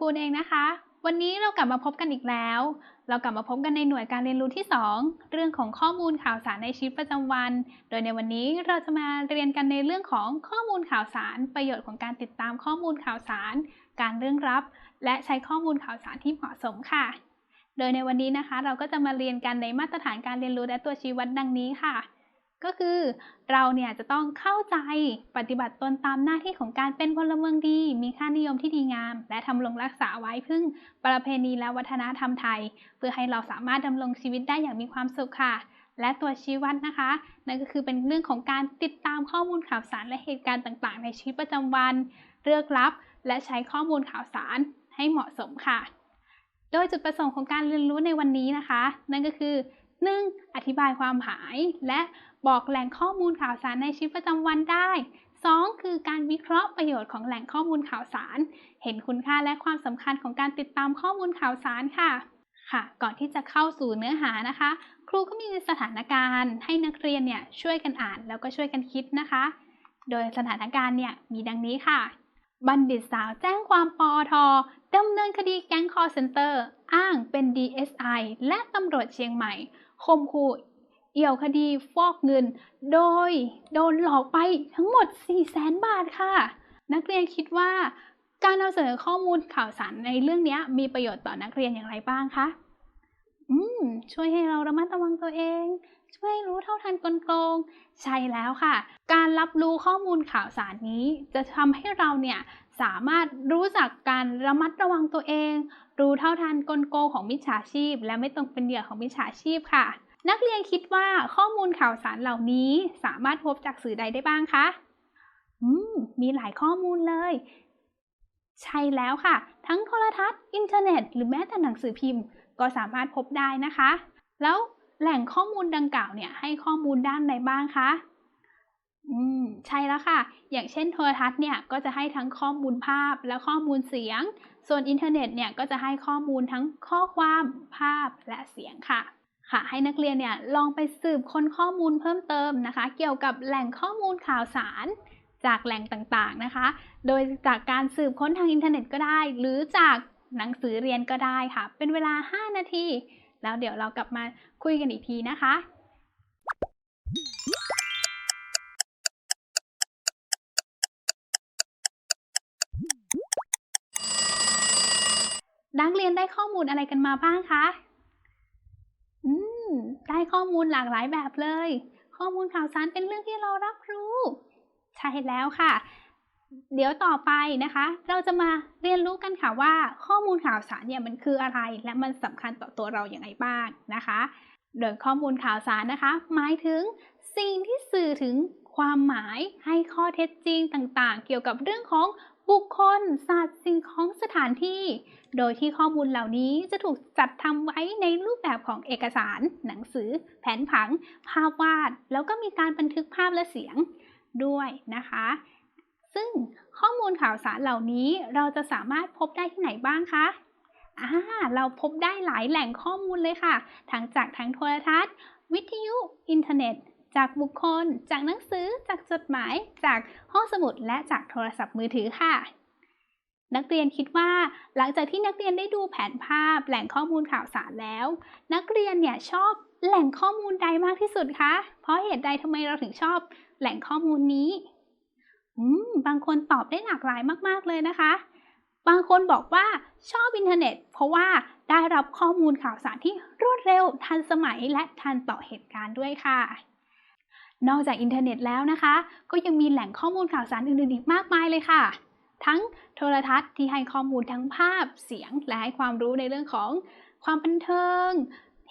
คูณเองนะคะ วันนี้เรากลับมาพบกันอีกแล้ว เรากลับมาพบกันในหน่วยการเรียนรู้ที่ 2 เรื่องของข้อมูลข่าวสารในชีวิตประจำวัน โดยในวันนี้เราจะมาเรียนกันในเรื่องของข้อมูลข่าวสาร ประโยชน์ของการติดตามข้อมูลข่าวสาร การเรื่องรับ และใช้ข้อมูลข่าวสารที่เหมาะสมค่ะ โดยในวันนี้นะคะ เราก็จะมาเรียนกันในมาตรฐานการเรียนรู้และตัวชี้วัดดังนี้ค่ะ ก็คือเราเนี่ยจะต้องเข้าใจปฏิบัติตนตามหน้าที่ของการเป็นพลเมืองดี มีค่านิยมที่ดีงาม และทำรงรักษาไว้พึ่งประเพณีและวัฒนธรรมไทย เพื่อให้เราสามารถดำรงชีวิตได้อย่างมีความสุขค่ะ และตัวชี้วัดนะคะ นั่นก็คือเป็นเรื่องของการติดตามข้อมูลข่าวสารและเหตุการณ์ต่างๆ ในชีวิตประจำวันเลือกรับ และใช้ข้อมูลข่าวสารให้เหมาะสมค่ะ โดยจุดประสงค์ของการเรียนรู้ในวันนี้นะคะ นั่นก็คือ 1. อธิบายความหมาย และบอกแหล่งข้อมูลข่าวสารในชีวิตประจำวันได้ 2. คือการวิเคราะห์ประโยชน์ของแหล่งข้อมูลข่าวสาร เห็นคุณค่าและความสำคัญของการติดตามข้อมูลข่าวสารค่ะ ค่ะ ก่อนที่จะเข้าสู่เนื้อหานะคะ ครูก็มีสถานการณ์ ให้นักเรียนเนี่ยช่วยกันอ่านแล้วก็ช่วยกันคิดนะคะ โดยสถานการณ์เนี่ยมีดังนี้ค่ะ บัณฑิตสาวแจ้งความปอทดำเนินคดีแก๊งคอร์เซนเตอร์ อ้างเป็น DSI และตำรวจเชียงใหม่ คมขู่เอี่ยวคดีฟอกเงิน โดยโดนหลอกไปทั้งหมด 4 0 0แสนบาทค่ะ นักเรียนคิดว่า การนำเสนอข้อมูลข่าวสารในเรื่องนี้มีประโยชน์ต่อนักเรียนอย่างไรบ้างคะ อืม ช่วยให้เราระมัดระวังตัวเอง ช่วยรู้เท่าทันกลโกง ใช่แล้วค่ะ การรับรู้ข้อมูลข่าวสารนี้ จะทำให้เราเนี่ยสามารถรู้จักการระมัดระวังตัวเอง รู้เท่าทันกลโกงของมิจฉาชีพ และไม่ตกเป็นเหยื่อของมิจฉาชีพค่ะ นักเรียนคิดว่าข้อมูลข่าวสารเหล่านี้สามารถพบจากสื่อใดได้บ้างคะอืมมีหลายข้อมูลเลย ใช่แล้วค่ะ ทั้งโทรทัศน์ อินเทอร์เน็ต หรือแม้แต่หนังสือพิมพ์ ก็สามารถพบได้นะคะ แล้วแหล่งข้อมูลดังกล่าวเนี่ยให้ข้อมูลด้านใดบ้างคะ อืม ใช่แล้วค่ะ อย่างเช่นโทรทัศน์เนี่ยก็จะให้ทั้งข้อมูลภาพและข้อมูลเสียง ส่วนอินเทอร์เน็ตเนี่ยก็จะให้ข้อมูลทั้งข้อความภาพและเสียงค่ะ ค่ะ ให้นักเรียนเนี่ยลองไปสืบค้นข้อมูลเพิ่มเติมนะคะ เกี่ยวกับแหล่งข้อมูลข่าวสาร จากแหล่งต่างๆนะคะ โดยจากการสืบค้นทางอินเทอร์เน็ตก็ได้ หรือจากหนังสือเรียนก็ได้ค่ะ เป็นเวลา 5 นาที แล้วเดี๋ยวเรากลับมาคุยกันอีกทีนะคะ นักเรียนได้ข้อมูลอะไรกันมาบ้างคะ อืม ได้ข้อมูลหลากหลายแบบเลย ข้อมูลข่าวสารเป็นเรื่องที่เรารับรู้ ใช่แล้วค่ะ เดี๋ยวต่อไปนะคะ เราจะมาเรียนรู้กันค่ะว่า ข้อมูลข่าวสารเนี่ยมันคืออะไร และมันสำคัญต่อตัวเราอย่างไรบ้างนะคะ โดยข้อมูลข่าวสารนะคะ หมายถึงสิ่งที่สื่อถึงความหมายให้ข้อเท็จจริงต่างๆ เกี่ยวกับเรื่องของ บุคคลสัตว์สิ่งของสถานที่ โดยที่ข้อมูลเหล่านี้จะถูกจัดทำไว้ในรูปแบบของเอกสาร หนังสือ แผนผัง ภาพวาด แล้วก็มีการบันทึกภาพและเสียงด้วยนะคะ ซึ่งข้อมูลข่าวสารเหล่านี้เราจะสามารถพบได้ที่ไหนบ้างคะอ่าเราพบได้หลายแหล่งข้อมูลเลยค่ะ ทั้งจากทั้งโทรทัศน์ วิทยุ อินเทอร์เน็ต จากบุคคล จากหนังสือ จากจดหมาย จากห้องสมุด และจากโทรศัพท์มือถือค่ะ นักเรียนคิดว่า หลังจากที่นักเรียนได้ดูแผนภาพ แหล่งข้อมูลข่าวสารแล้ว นักเรียนเนี่ยชอบแหล่งข้อมูลใดมากที่สุดคะ เพราะเหตุใดทำไมเราถึงชอบแหล่งข้อมูลนี้ อืม บางคนตอบได้หลากหลายมาก ๆ เลยนะคะ บางคนบอกว่าชอบอินเทอร์เน็ต เพราะว่าได้รับข้อมูลข่าวสารที่รวดเร็ว ทันสมัยและทันต่อเหตุการณ์ด้วยค่ะ นอกจากอินเทอร์เน็ตแล้วนะคะ ก็ยังมีแหล่งข้อมูลข่าวสารอื่นๆอีกมากมายเลยค่ะ ทั้งโทรทัศน์ที่ให้ข้อมูลทั้งภาพเสียง และให้ความรู้ในเรื่องของความบันเทิง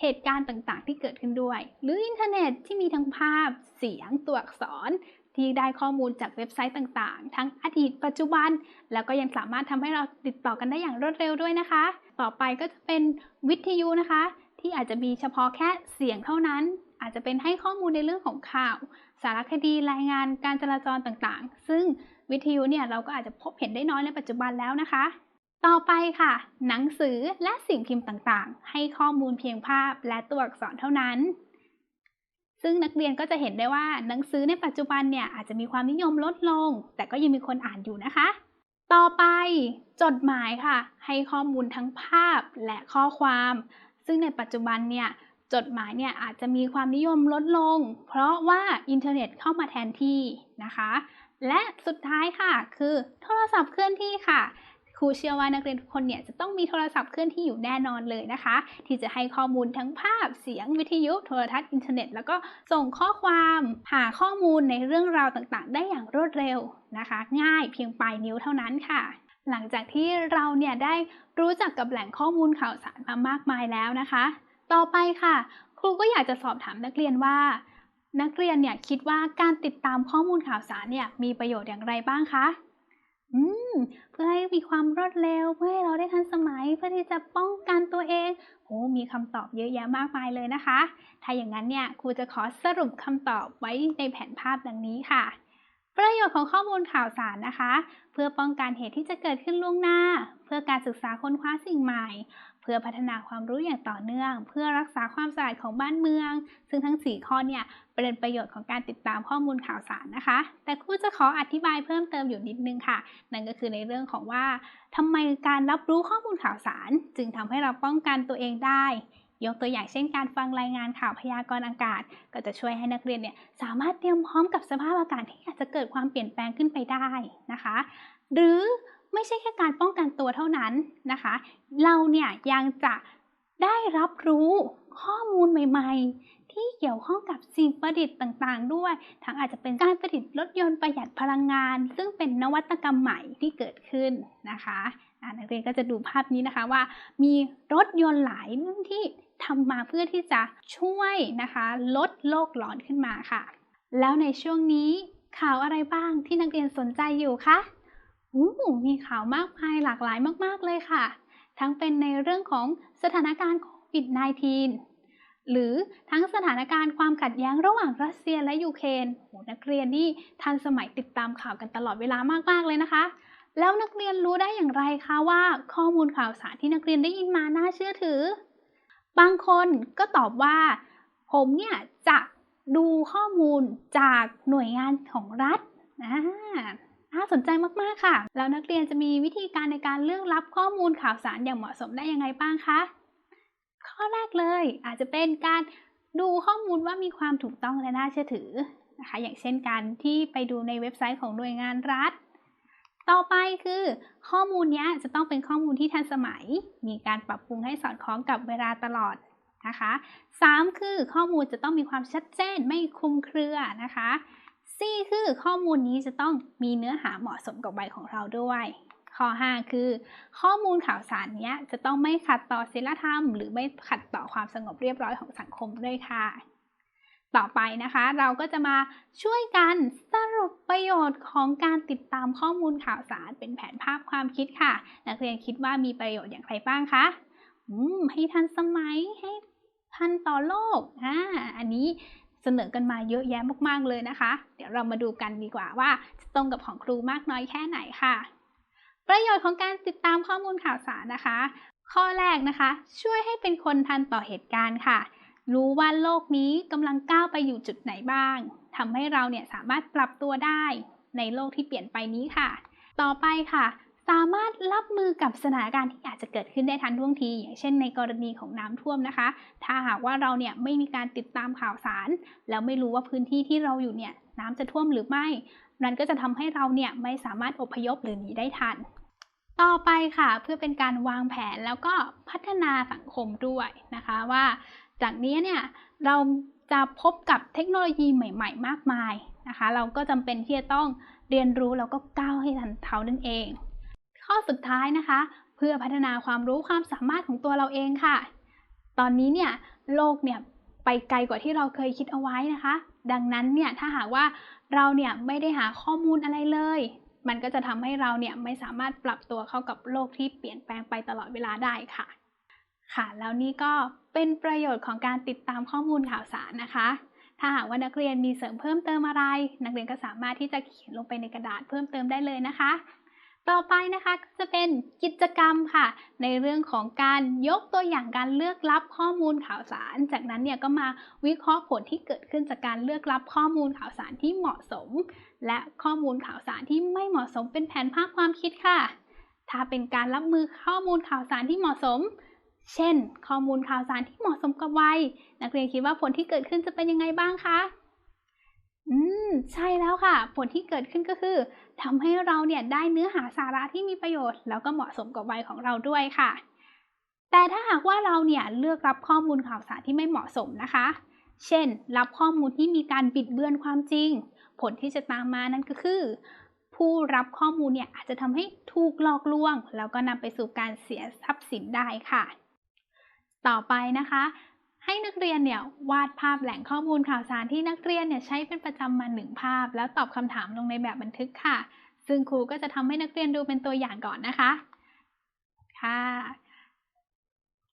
เหตุการณ์ต่างๆ ที่เกิดขึ้นด้วย หรืออินเทอร์เน็ตที่มีทั้งภาพเสียงตัวอักษร ที่ได้ข้อมูลจากเว็บไซต์ต่างๆ ทั้งอดีตปัจจุบัน แล้วก็ยังสามารถทำให้เราติดต่อกันได้อย่างรวดเร็วด้วยนะคะ ต่อไปก็จะเป็นวิทยุนะคะ ที่อาจจะมีเฉพาะแค่เสียงเท่านั้น อาจจะเป็นให้ข้อมูลในเรื่องของข่าว สารคดีรายงานการจราจรต่างๆ ซึ่งวิทยุเนี่ยเราก็อาจจะพบเห็นได้น้อยในปัจจุบันแล้วนะคะ ต่อไปค่ะ หนังสือและสิ่งพิมพ์ต่างๆ ให้ข้อมูลเพียงภาพและตัวอักษรเท่านั้น ซึ่งนักเรียนก็จะเห็นได้ว่าหนังสือในปัจจุบันเนี่ยอาจจะมีความนิยมลดลง แต่ก็ยังมีคนอ่านอยู่นะคะต่อไปจดหมายค่ะ ให้ข้อมูลทั้งภาพและข้อความ ซึ่งในปัจจุบันเนี่ย จดหมายเนี่ยอาจจะมีความนิยมลดลง เพราะว่าอินเทอร์เน็ตเข้ามาแทนที่นะคะ และสุดท้ายค่ะ คือโทรศัพท์เคลื่อนที่ค่ะครูเชื่อว่านักเรียนทุกคนเนี่ยจะต้องมีโทรศัพท์เคลื่อนที่อยู่แน่นอนเลยนะคะ ที่จะให้ข้อมูลทั้งภาพเสียงวิทยุโทรทัศน์อินเทอร์เน็ต แล้วก็ส่งข้อความหาข้อมูลในเรื่องราวต่างๆ ได้อย่างรวดเร็วนะคะ ง่ายเพียงปลายนิ้วเท่านั้นค่ะ หลังจากที่เราเนี่ยได้รู้จักกับแหล่งข้อมูลข่าวสารมามากมายแล้วนะคะ ต่อไปค่ะ ครูก็อยากจะสอบถามนักเรียนว่า นักเรียนเนี่ยคิดว่าการติดตามข้อมูลข่าวสารเนี่ยมีประโยชน์อย่างไรบ้างคะอืมเพื่อให้มีความรวดเร็วเพื่อให้เราได้ทันสมัยเพื่อที่จะป้องกันตัวเองโอ้มีคำตอบเยอะแยะมากมายเลยนะคะ ถ้าอย่างนั้นเนี่ยครูจะขอสรุปคำตอบไว้ในแผนภาพดังนี้ค่ะ ประโยชน์ของข้อมูลข่าวสารนะคะ เพื่อป้องกันเหตุที่จะเกิดขึ้นล่วงหน้า เพื่อการศึกษาค้นคว้าสิ่งใหม่ เพื่อพัฒนาความรู้อย่างต่อเนื่อง เพื่อรักษาความสะอาดของบ้านเมือง ซึ่งทั้ง 4 ข้อเนี่ยเป็นประโยชน์ของการติดตามข้อมูลข่าวสารนะคะ แต่ครูจะขออธิบายเพิ่มเติมอยู่นิดนึงค่ะ นั่นก็คือในเรื่องของว่าทำไมการรับรู้ข้อมูลข่าวสาร จึงทำให้เราป้องกันตัวเองได้ยกตัวอย่างเช่นการฟังรายงานข่าวพยากรณ์อากาศ ก็จะช่วยให้นักเรียนเนี่ยสามารถเตรียมพร้อมกับสภาพอากาศที่อาจจะเกิดความเปลี่ยนแปลงขึ้นไปได้นะคะ หรือ ไม่ใช่แค่การป้องกันตัวเท่านั้นนะคะ เราเนี่ยยังจะได้รับรู้ข้อมูลใหม่ๆ ที่เกี่ยวข้องกับสิ่งประดิษฐ์ต่างๆ ด้วย ทั้งอาจจะเป็นการประดิษฐ์รถยนต์ประหยัดพลังงาน ซึ่งเป็นนวัตกรรมใหม่ที่เกิดขึ้นนะคะนักเรียนก็จะดูภาพนี้นะคะว่า มีรถยนต์หลายรุ่นที่ทำมาเพื่อที่จะช่วยนะคะ ลดโลกร้อนขึ้นมาค่ะ แล้วในช่วงนี้ข่าวอะไรบ้างที่นักเรียนสนใจอยู่คะ มีข่าวมากมายหลากหลายมาก ๆ เลยค่ะ ทั้งเป็นในเรื่องของสถานการณ์โควิด -19 หรือทั้งสถานการณ์ความขัดแย้งระหว่างรัสเซียและยูเครนโหนักเรียนนี่ทันสมัยติดตามข่าวกันตลอดเวลามาก ๆ เลยนะคะ แล้วนักเรียนรู้ได้อย่างไรคะว่า ข้อมูลข่าวสารที่นักเรียนได้ยินมาน่าเชื่อถือ บางคนก็ตอบว่า ผมเนี่ยจะดูข้อมูลจากหน่วยงานของรัฐนะ น่าสนใจมากๆค่ะ แล้วนักเรียนจะมีวิธีการในการเลือกรับข้อมูลข่าวสารอย่างเหมาะสมได้ยังไงบ้างคะข้อแรกเลยอาจจะเป็นการดูข้อมูลว่ามีความถูกต้องและน่าเชื่อถือนะคะ อย่างเช่นการที่ไปดูในเว็บไซต์ของหน่วยงานรัฐ ต่อไปคือ ข้อมูลนี้จะต้องเป็นข้อมูลที่ทันสมัย มีการปรับปรุงให้สอดคล้องกับเวลาตลอดนะคะ 3 คือข้อมูลจะต้องมีความชัดเจนไม่คลุมเครือนะคะ 4คือข้อมูลนี้จะต้องมีเนื้อหาเหมาะสมกับวัยของเราด้วย ข้อ 5 คือ ข้อมูลข่าวสารนี้จะต้องไม่ขัดต่อศีลธรรม หรือไม่ขัดต่อความสงบเรียบร้อยของสังคมด้วยค่ะ ต่อไปนะคะเราก็จะมาช่วยกันสรุปประโยชน์ของการติดตามข้อมูลข่าวสารเป็นแผนภาพความคิดค่ะ นักเรียนคิดว่ามีประโยชน์อย่างไรบ้างคะอืมให้ทันสมัยให้ทันต่อโลกอ่าอันนี้ เสนอกันมาเยอะแยะมากๆเลยนะคะ เดี๋ยวเรามาดูกันดีกว่าว่าจะตรงกับของครูมากน้อยแค่ไหนค่ะ ประโยชน์ของการติดตามข้อมูลข่าวสารนะคะ ข้อแรกนะคะ ช่วยให้เป็นคนทันต่อเหตุการณ์ค่ะ รู้ว่าโลกนี้กำลังก้าวไปอยู่จุดไหนบ้างทำให้เราเนี่ยสามารถปรับตัวได้ในโลกที่เปลี่ยนไปนี้ค่ะ ต่อไปค่ะ สามารถรับมือกับสถานการณ์ที่อาจจะเกิดขึ้นได้ทันท่วงที อย่างเช่นในกรณีของน้ำท่วมนะคะ ถ้าหากว่าเราเนี่ยไม่มีการติดตามข่าวสาร แล้วไม่รู้ว่าพื้นที่ที่เราอยู่เนี่ยน้ำจะท่วมหรือไม่ นั่นก็จะทำให้เราเนี่ยไม่สามารถอพยพหรือหนีได้ทัน ต่อไปค่ะเพื่อเป็นการวางแผนแล้วก็พัฒนาสังคมด้วยนะคะว่า จากนี้เนี่ยเราจะพบกับเทคโนโลยีใหม่ ๆ มากมายนะคะ เราก็จำเป็นที่จะต้องเรียนรู้แล้วก็ก้าวให้ทันเท่านั่นเอง ข้อสุดท้ายนะคะ เพื่อพัฒนาความรู้ความสามารถของตัวเราเองค่ะ ตอนนี้เนี่ยโลกเนี่ยไปไกลกว่าที่เราเคยคิดเอาไว้นะคะ ดังนั้นเนี่ยถ้าหากว่าเราเนี่ยไม่ได้หาข้อมูลอะไรเลย มันก็จะทำให้เราเนี่ยไม่สามารถปรับตัวเข้ากับโลกที่เปลี่ยนแปลงไปตลอดเวลาได้ค่ะ ค่ะ แล้วนี่ก็เป็นประโยชน์ของการติดตามข้อมูลข่าวสารนะคะ ถ้าหากว่านักเรียนมีเสริมเพิ่มเติมอะไร นักเรียนก็สามารถที่จะเขียนลงไปในกระดาษเพิ่มเติมได้เลยนะคะ ต่อไปนะคะก็จะเป็นกิจกรรมค่ะ ในเรื่องของการยกตัวอย่างการเลือกรับข้อมูลข่าวสาร จากนั้นเนี่ยก็มาวิเคราะห์ผลที่เกิดขึ้นจากการเลือกรับข้อมูลข่าวสารที่เหมาะสม และข้อมูลข่าวสารที่ไม่เหมาะสมเป็นแผนภาพความคิดค่ะ ถ้าเป็นการรับมือข้อมูลข่าวสารที่เหมาะสม เช่น ข้อมูลข่าวสารที่เหมาะสมกับวัย นักเรียนคิดว่าผลที่เกิดขึ้นจะเป็นยังไงบ้างคะ อืม ใช่แล้วค่ะ ผลที่เกิดขึ้นก็คือทำให้เราเนี่ยได้เนื้อหาสาระที่มีประโยชน์ แล้วก็เหมาะสมกับวัยของเราด้วยค่ะ แต่ถ้าหากว่าเราเนี่ยเลือกรับข้อมูลข่าวสารที่ไม่เหมาะสมนะคะ เช่น รับข้อมูลที่มีการบิดเบือนความจริง ผลที่จะตามมานั่นก็คือ ผู้รับข้อมูลเนี่ยอาจจะทำให้ถูกหลอกลวง แล้วก็นำไปสู่การเสียทรัพย์สินได้ค่ะ ต่อไปนะคะ ให้นักเรียนเนี่ยวาดภาพแหล่งข้อมูลข่าวสารที่นักเรียนเนี่ยใช้เป็นประจำมาหนึ่งภาพ แล้วตอบคำถามลงในแบบบันทึกค่ะ ซึ่งครูก็จะทำให้นักเรียนดูเป็นตัวอย่างก่อนนะคะค่ะ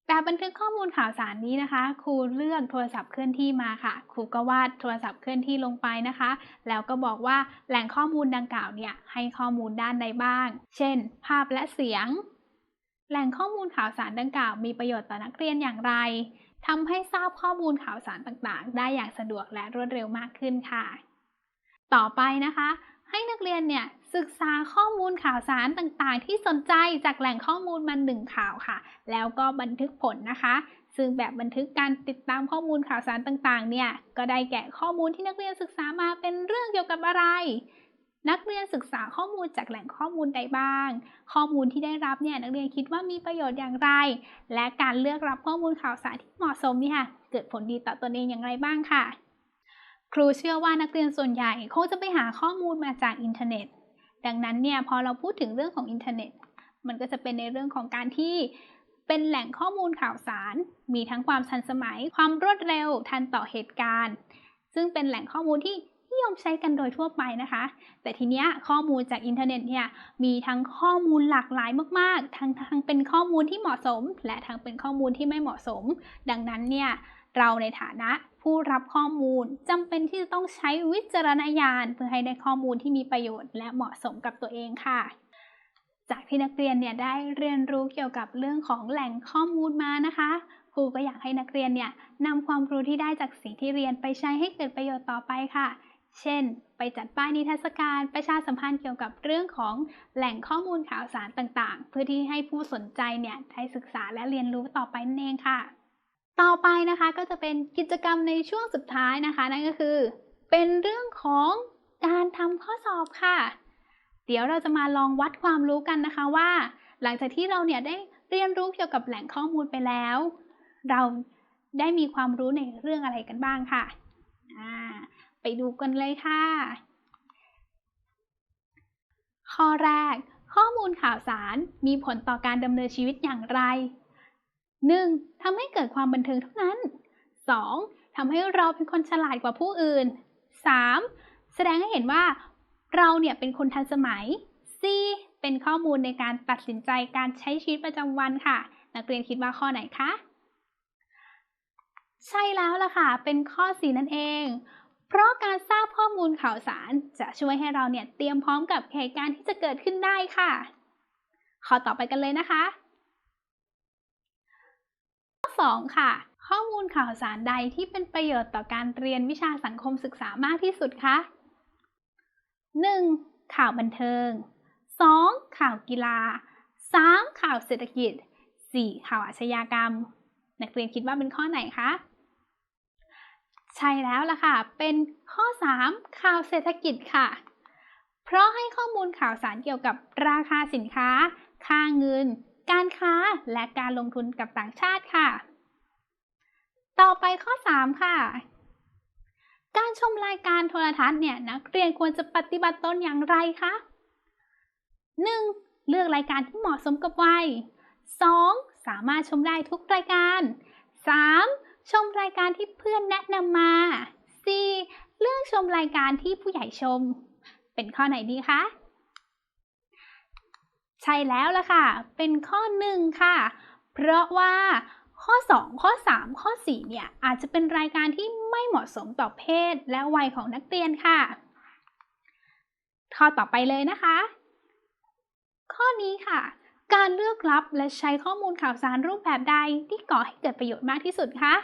แบบบันทึกข้อมูลข่าวสารนี้นะคะ ครูเลือกโทรศัพท์เคลื่อนที่มาค่ะ ครูก็วาดโทรศัพท์เคลื่อนที่ลงไปนะคะ แล้วก็บอกว่าแหล่งข้อมูลดังกล่าวเนี่ยให้ข้อมูลด้านใดบ้าง เช่น ภาพและเสียง แหล่งข้อมูลข่าวสารดังกล่าวมีประโยชน์ต่อนักเรียนอย่างไร ทำให้ทราบข้อมูลข่าวสารต่างๆ ได้อย่างสะดวกและรวดเร็วมากขึ้นค่ะ ต่อไปนะคะ ให้นักเรียนเนี่ยศึกษาข้อมูลข่าวสารต่างๆ ที่สนใจจากแหล่งข้อมูลมาหนึ่งข่าวค่ะ แล้วก็บันทึกผลนะคะ ซึ่งแบบบันทึกการติดตามข้อมูลข่าวสารต่างๆ เนี่ย ก็ได้แก่ข้อมูลที่นักเรียนศึกษามาเป็นเรื่องเกี่ยวกับอะไร นักเรียนศึกษาข้อมูลจากแหล่งข้อมูลใดบ้าง ข้อมูลที่ได้รับเนี่ยนักเรียนคิดว่ามีประโยชน์อย่างไร และการเลือกรับข้อมูลข่าวสารที่เหมาะสมนี่ค่ะ เกิดผลดีต่อตนเองอย่างไรบ้างค่ะ ครูเชื่อว่านักเรียนส่วนใหญ่คงจะไปหาข้อมูลมาจากอินเทอร์เน็ต ดังนั้นเนี่ยพอเราพูดถึงเรื่องของอินเทอร์เน็ต มันก็จะเป็นในเรื่องของการที่เป็นแหล่งข้อมูลข่าวสาร มีทั้งความทันสมัย ความรวดเร็ว ทันต่อเหตุการณ์ ซึ่งเป็นแหล่งข้อมูลที่ ยมใช้กันโดยทั่วไปนะคะ แต่ทีเนี้ยข้อมูลจากอินเทอร์เน็ตเนี่ยมีทั้งข้อมูลหลากหลายมากๆ ทั้งทั้งเป็นข้อมูลที่เหมาะสม และทั้งเป็นข้อมูลที่ไม่เหมาะสม ดังนั้นเนี่ยเราในฐานะผู้รับข้อมูลจำเป็นที่จะต้องใช้วิจารณญาณเพื่อให้ได้ข้อมูลที่มีประโยชน์และเหมาะสมกับตัวเองค่ะ จากที่นักเรียนเนี่ยได้เรียนรู้เกี่ยวกับเรื่องของแหล่งข้อมูลมานะคะครูก็อยากให้นักเรียนเนี่ยนำความรู้ที่ได้จากสิ่งที่เรียนไปใช้ให้เกิดประโยชน์ต่อไปค่ะ เช่น ไปจัดป้ายนิทรรศการประชาสัมพันธ์เกี่ยวกับเรื่องของแหล่งข้อมูลข่าวสารต่างๆ เพื่อที่ให้ผู้สนใจเนี่ยได้ศึกษาและเรียนรู้ต่อไปนั่นเองค่ะ ต่อไปนะคะก็จะเป็นกิจกรรมในช่วงสุดท้ายนะคะ นั่นก็คือ เป็นเรื่องของการทำข้อสอบค่ะ เดี๋ยวเราจะมาลองวัดความรู้กันนะคะว่า หลังจากที่เราเนี่ยได้เรียนรู้เกี่ยวกับแหล่งข้อมูลไปแล้ว เราได้มีความรู้ในเรื่องอะไรกันบ้างค่ะอ่า ไปดูกันเลยค่ะ ข้อแรก ข้อมูลข่าวสารมีผลต่อการดำเนินชีวิตอย่างไร 1. ทำให้เกิดความบันเทิงเท่านั้น 2. ทำให้เราเป็นคนฉลาดกว่าผู้อื่น 3. แสดงให้เห็นว่า เราเนี่ยเป็นคนทันสมัย 4. เป็นข้อมูลในการตัดสินใจการใช้ชีวิตประจำวันค่ะ นักเรียนคิดว่าข้อไหนคะ ใช่แล้วล่ะค่ะ เป็นข้อ 4 นั่นเอง เพราะการทราบข้อมูลข่าวสารจะช่วยให้เราเนี่ยเตรียมพร้อมกับเหตุการณ์ที่จะเกิดขึ้นได้ค่ะ ข้อต่อไปกันเลยนะคะ ข้อ 2 ค่ะ ข้อมูลข่าวสารใดที่เป็นประโยชน์ต่อการเรียนวิชาสังคมศึกษามากที่สุดคะ 1. ข่าวบันเทิง 2. ข่าวกีฬา 3. ข่าวเศรษฐกิจ 4. ข่าวอาชญากรรม นักเรียนคิดว่าเป็นข้อไหนคะ ใช่แล้วล่ะค่ะ เป็นข้อ 3 ข่าวเศรษฐกิจค่ะ เพราะให้ข้อมูลข่าวสารเกี่ยวกับราคาสินค้า ค่าเงิน การค้า และการลงทุนกับต่างชาติค่ะ ต่อไปข้อ 3 ค่ะ การชมรายการโทรทัศน์เนี่ยนักเรียนควรจะปฏิบัติตนอย่างไรคะ 1. เลือกรายการที่เหมาะสมกับวัย 2. สามารถชมได้ทุกรายการ 3. ชมรายการที่เพื่อนแนะนำมา 4. เลือกชมรายการที่ผู้ใหญ่ชม เป็นข้อไหนดีคะ ใช่แล้วล่ะค่ะ เป็นข้อ1ค่ะ เพราะว่าข้อ 2 ข้อ 3 ข้อ 4 เนี่ย อาจจะเป็นรายการที่ไม่เหมาะสมต่อเพศและวัยของนักเรียนค่ะ ข้อต่อไปเลยนะคะ ข้อนี้ค่ะ การเลือกรับและใช้ข้อมูลข่าวสารรูปแบบใดที่ก่อให้เกิดประโยชน์มากที่สุดคะ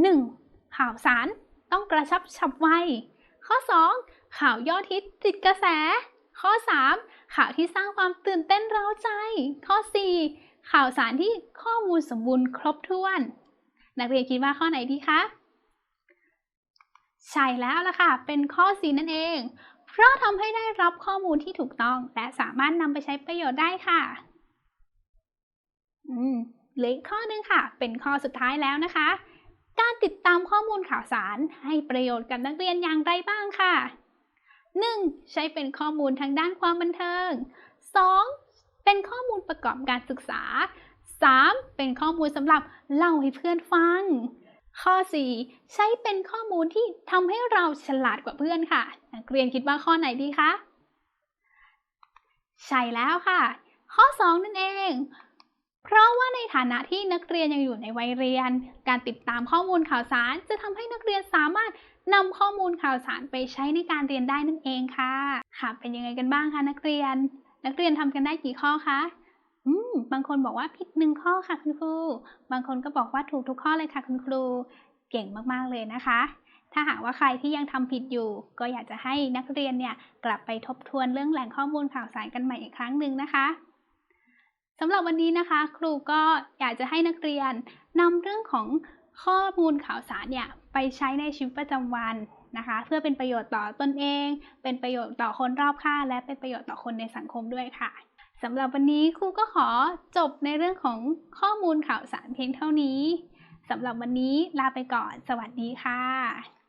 1. ข่าวสารต้องกระชับฉับไว ข้อ 2. ข่าวยอดฮิตติดกระแส ข้อ 3. ข่าวที่สร้างความตื่นเต้นเร้าใจ ข้อ 4. ข่าวสารที่ข้อมูลสมบูรณ์ครบถ้วน นักเรียนคิดว่าข้อไหนดีคะ ใช่แล้วล่ะค่ะ เป็นข้อ 4 นั่นเอง เพราะทำให้ได้รับข้อมูลที่ถูกต้อง และสามารถนำไปใช้ประโยชน์ได้ค่ะ อืมเหลืออีกข้อหนึงค่ะ เป็นข้อสุดท้ายแล้วนะคะ การติดตามข้อมูลข่าวสารให้ประโยชน์กับนักเรียนอย่างไรบ้างค่ะ 1. ใช้เป็นข้อมูลทางด้านความบันเทิง 2. เป็นข้อมูลประกอบการศึกษา 3. เป็นข้อมูลสำหรับเล่าให้เพื่อนฟัง ข้อ 4 ใช้เป็นข้อมูลที่ทำให้เราฉลาดกว่าเพื่อนค่ะ นักเรียนคิดว่าข้อไหนดีคะ ใช่แล้วค่ะ ข้อ 2 นั่นเอง เพราะว่าในฐานะที่นักเรียนยังอยู่ในวัยเรียน การติดตามข้อมูลข่าวสาร จะทำให้นักเรียนสามารถนำข้อมูลข่าวสารไปใช้ในการเรียนได้นั่นเองค่ะ ค่ะ เป็นยังไงกันบ้างคะนักเรียน นักเรียนทำกันได้กี่ข้อคะ อืม บางคนบอกว่าผิดหนึ่งข้อค่ะคุณครู บางคนก็บอกว่าถูกทุกข้อเลยค่ะคุณครู เก่งมากๆเลยนะคะ ถ้าหากว่าใครที่ยังทำผิดอยู่ ก็อยากจะให้นักเรียนเนี่ยกลับไปทบทวนเรื่องแหล่งข้อมูลข่าวสารกันใหม่อีกครั้งหนึ่งนะคะสำหรับวันนี้นะคะ ครูก็อยากจะให้นักเรียนนำเรื่องของข้อมูลข่าวสารเนี่ยไปใช้ในชีวิตประจำวันนะคะ เพื่อเป็นประโยชน์ต่อตนเอง เป็นประโยชน์ต่อคนรอบข้างและเป็นประโยชน์ต่อคนในสังคมด้วยค่ะ สำหรับวันนี้ครูก็ขอจบในเรื่องของข้อมูลข่าวสารเพียงเท่านี้สำหรับวันนี้ลาไปก่อน สวัสดีค่ะ